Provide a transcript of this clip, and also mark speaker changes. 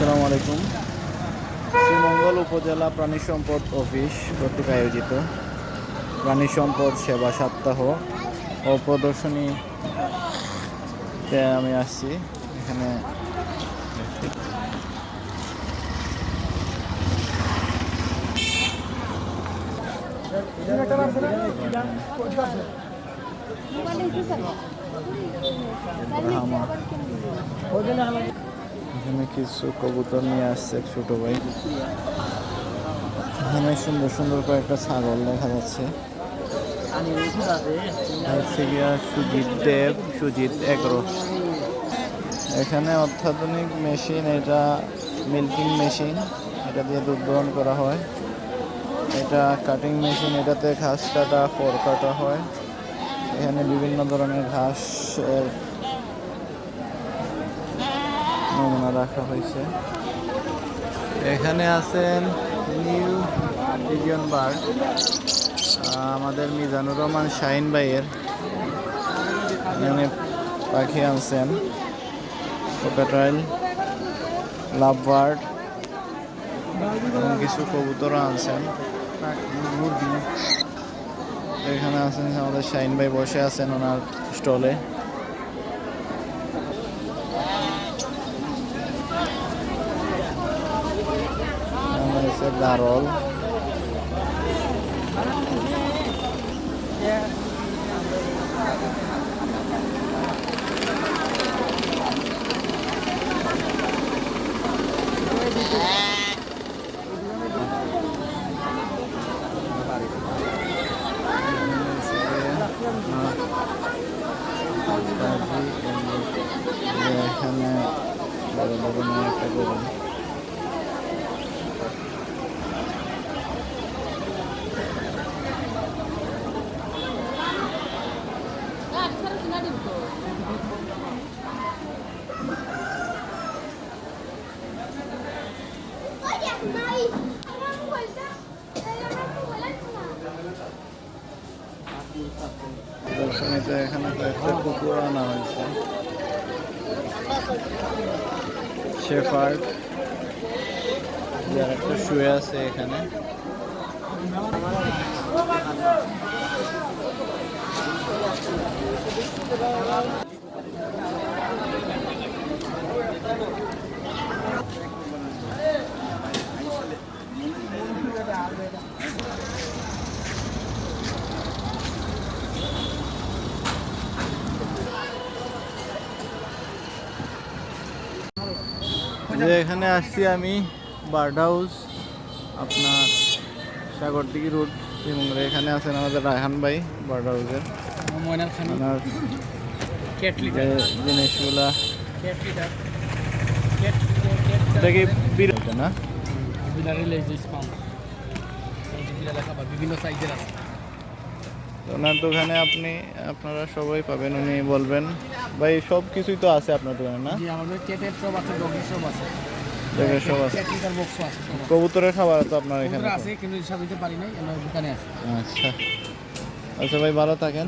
Speaker 1: আসসালামু আলাইকুম। শ্রীমঙ্গল উপজেলা প্রাণী সম্পদ অফিস কর্তৃক আয়োজিত প্রাণী সম্পদ সেবা সপ্তাহ ও প্রদর্শনীতে আমি আসছি। এখানে এখানে কিছু কবুতর নিয়ে আসছে এক ছোট ভাই। এখানে সুন্দর সুন্দর কয়েকটা ছাগল দেখা যাচ্ছে। সুজিত দেব, সুজিত এগ্রো। এখানে অত্যাধুনিক মেশিন, এটা মিল্কিং মেশিন, এটা দিয়ে দুধ দহন করা হয়। এটা কাটিং মেশিন, এটাতে ঘাস কাটা ফর কাটা হয়। এখানে বিভিন্ন ধরনের ঘাস নমুনা রাখা হয়েছে। এখানে আছেন নিউ পিজিয়ন বার্ড আমাদের মিজানুর রহমান শাহিন ভাইয়ের। এখানে পাখি আনছেন। কোকাটাইল লাভ বার্ড, এবং কিছু কবুতরও আনছেন। এখানে আছেন আমাদের শাহিন ভাই, বসে আছেন ওনার স্টলে। এখানে হচ্ছে গারল এখানে বড় বড় নিয়ে দর্শনীতে এখানে কয়েকটা কুকুর আনা হয়েছে। শেফার্ড যার একটা শুয়ে আছে এখানে। যে এখানে আসছি আমি বার্ড হাউস আপনার সাগরদিঘি রোড শ্রীমঙ্গলে এখানে আছেন আমাদের রায়হান ভাই বার্ড হাউসের। জিনিসগুলা।
Speaker 2: বিভিন্ন সাইজের আছে।
Speaker 1: তো ওনার দোকানে আপনি আপনারা সবাই পাবেন উনি বলবেন। ভাই সব কিছুই তো আছে আপনার দোকানে না?
Speaker 2: জি আমাদের ক্যাটের সব আছে ডগের সব আছে।
Speaker 1: জায়গায় সব আছে।
Speaker 2: ক্যাট লিডার আছে
Speaker 1: কবুতরের খাবার তো আপনার এখানে
Speaker 2: আছে কিন্তু সাজাতে পারি নাই আমার দোকানে আছে।
Speaker 1: আচ্ছা। আচ্ছা ভাই ভালো থাকেন।